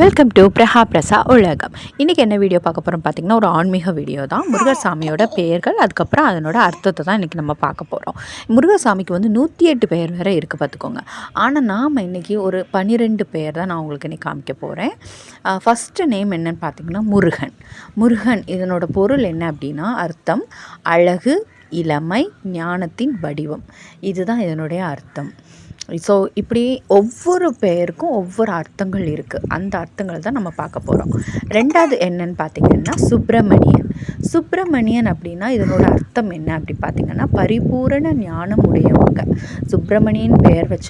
Welcome to பிரஹா பிரசா உலகம் இன்றைக்கி என்ன வீடியோ பார்க்க போகிறோம் பார்த்திங்கன்னா ஒரு ஆன்மீக வீடியோ தான். முருகசாமியோட பெயர்கள் அதுக்கப்புறம் அதனோட அர்த்தத்தை தான் இன்றைக்கி நம்ம பார்க்க போகிறோம் முருகசாமிக்கு வந்து நூற்றி எட்டு பெயர் வேறு இருக்குது பார்த்துக்கோங்க. ஆனால் நாம் இன்றைக்கி ஒரு பன்னிரெண்டு பெயர் தான் நான் உங்களுக்கு இன்றைக்கி காமிக்க போகிறேன் ஃபஸ்ட்டு நேம் என்னன்னு பார்த்தீங்கன்னா முருகன். முருகன் இதனோட பொருள் என்ன அப்படின்னா அர்த்தம் அழகு இளமை ஞானத்தின் வடிவம். இதுதான் இதனுடைய அர்த்தம். ஸோ இப்படி ஒவ்வொரு பெயருக்கும் ஒவ்வொரு அர்த்தங்கள் இருக்குது அந்த அர்த்தங்களை தான் நம்ம பார்க்க போகிறோம் ரெண்டாவது என்னன்னு பார்த்தீங்கன்னா சுப்பிரமணியன். சுப்பிரமணியன் அப்படின்னா இதனோட அர்த்தம் என்ன அப்படி பார்த்தீங்கன்னா பரிபூரண ஞானம் உடையவங்க. சுப்பிரமணியன் பெயர் வச்ச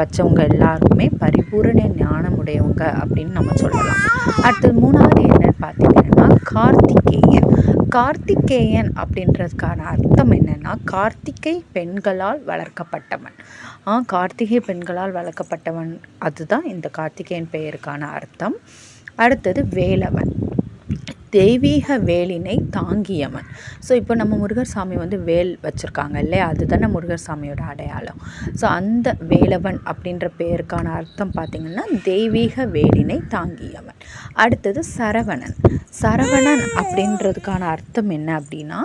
வச்சவங்க எல்லாருக்குமே பரிபூரண ஞானம் உடையவங்க அப்படின்னு நம்ம சொல்லலாம். அடுத்தது மூணாவது என்னன்னு பார்த்தீங்கன்னா கார்த்திக். கார்த்திகேயன் அப்படின்றதுக்கான அர்த்தம் என்னென்னா கார்த்திகை பெண்களால் வளர்க்கப்பட்டவன். ஆ கார்த்திகை பெண்களால் வளர்க்கப்பட்டவன் அதுதான் இந்த கார்த்திகேயன் பெயருக்கான அர்த்தம். அடுத்தது வேலவன். தெய்வீக வேலினை தாங்கியவன். ஸோ இப்போ நம்ம முருகர் சாமி வந்து வேல் வச்சுருக்காங்க இல்லையா? அதுதானே முருகர் சாமியோட அடையாளம். ஸோ அந்த வேலவன் அப்படின்ற பெயருக்கான அர்த்தம் பார்த்திங்கன்னா தெய்வீக வேலினை தாங்கியவன். அடுத்தது சரவணன். சரவணன் அப்படின்றதுக்கான அர்த்தம் என்ன அப்படின்னா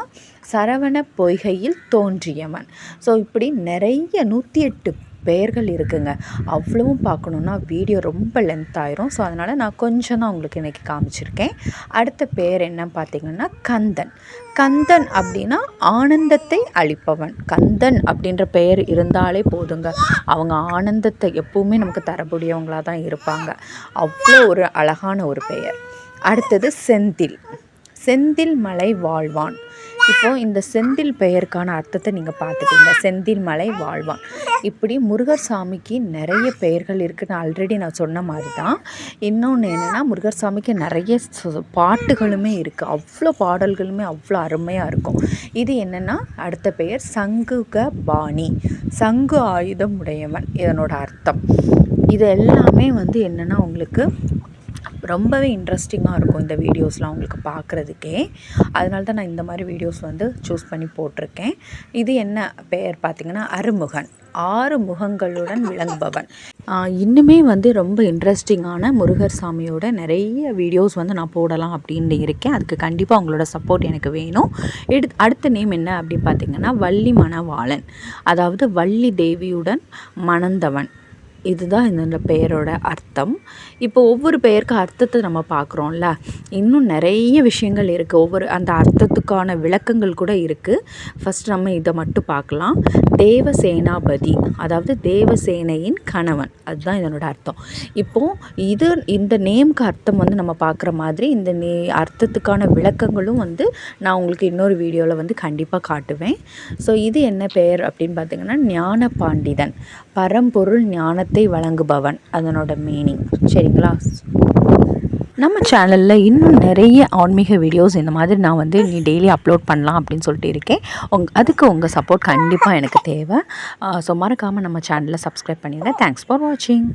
சரவண பொய்கையில் தோன்றியவன். ஸோ இப்படி நிறைய நூற்றி எட்டு பெயர்கள் இருக்குங்க. அவ்வளவும் பார்க்கணுன்னா வீடியோ ரொம்ப லென்த் ஆயிரும். ஸோ அதனால் நான் கொஞ்சம் தான் உங்களுக்கு இன்றைக்கி காமிச்சிருக்கேன். அடுத்த பெயர் என்ன பார்த்தீங்கன்னா கந்தன். கந்தன் அப்படின்னா ஆனந்தத்தை அளிப்பவன். கந்தன் அப்படின்ற பெயர் இருந்தாலே போதுங்க. அவங்க ஆனந்தத்தை எப்பவுமே நமக்கு தரக்கூடியவங்களாக தான் இருப்பாங்க. அவ்வளோ ஒரு அழகான ஒரு பெயர். அடுத்தது செந்தில். செந்தில் மலை வாழ்வான். இப்போ இந்த செந்தில் பெயருக்கான அர்த்தத்தை நீங்கள் பார்த்துட்டீங்க செந்தில் மலை வாழ்வான். இப்படி முருகர் சாமிக்கு நிறைய பெயர்கள் இருக்குதுன்னு ஆல்ரெடி நான் சொன்ன மாதிரி தான் இன்னொன்று என்னென்னா முருகர் சாமிக்கு நிறைய பாட்டுகளுமே இருக்குது அவ்வளோ பாடல்களுமே அவ்வளோ அருமையாக இருக்கும். இது என்னென்னா அடுத்த பெயர் சங்குக பாணி. சங்கு ஆயுதம் உடையவன். இதனோட அர்த்தம். இது எல்லாமே வந்து என்னென்னா உங்களுக்கு ரொம்பவே இன்ட்ரெஸ்டிங்காக இருக்கும் இந்த வீடியோஸ்லாம் உங்களுக்கு பார்க்குறதுக்கே அதனால தான் நான் இந்த மாதிரி வீடியோஸ் வந்து சூஸ் பண்ணி போட்டிருக்கேன். இது என்ன பெயர் பார்த்திங்கன்னா அருமுகன். ஆறு முகங்களுடன் விளங்குபவன். இன்னுமே வந்து ரொம்ப இன்ட்ரெஸ்டிங்கான முருகர் சாமியோட நிறைய வீடியோஸ் வந்து நான் போடலாம் அப்படின்னு இருக்கேன். அதுக்கு கண்டிப்பாக உங்களோட சப்போர்ட் எனக்கு வேணும். எடு அடுத்த நேம் என்ன அப்படின்னு பார்த்தீங்கன்னா வள்ளி மணவாளன் அதாவது வள்ளி தேவியுடன் மணந்தவன். இதுதான் இந்த பெயரோட அர்த்தம். இப்போ ஒவ்வொரு பெயருக்கு அர்த்தத்தை நம்ம பார்க்குறோம்ல. இன்னும் நிறைய விஷயங்கள் இருக்குது ஒவ்வொரு அந்த அர்த்தத்துக்கான விளக்கங்கள் கூட இருக்குது ஃபஸ்ட் நம்ம இதை மட்டும் பார்க்கலாம். தேவசேனாபதி அதாவது தேவசேனையின் கணவன். அதுதான் இதனோட அர்த்தம். இப்போது இது இந்த நேம்க்கு அர்த்தம் வந்து நம்ம பார்க்குற மாதிரி இந்த நே அர்த்தத்துக்கான விளக்கங்களும் வந்து நான் உங்களுக்கு இன்னொரு வீடியோவில் வந்து கண்டிப்பாக காட்டுவேன். ஸோ இது என்ன பெயர் அப்படின்னு பார்த்தீங்கன்னா ஞான பாண்டிதன் பரம்பொருள் ஞானத்தை வழங்குபவன். அதனோட மீனிங் சரிங்களா? நம்ம சேனலில் இன்னும் நிறைய ஆன்மீக வீடியோஸ் இந்த மாதிரி நான் வந்து நீ டெய்லி அப்லோட் பண்ணலாம் அப்படின்னு சொல்லிட்டு இருக்கேன். உங் அதுக்கு உங்கள் சப்போர்ட் கண்டிப்பாக எனக்கு தேவை. ஸோ மறக்காமல் நம்ம சேனலில் சப்ஸ்கிரைப் பண்ணிடுங்க தேங்க்ஸ் ஃபார் வாட்சிங்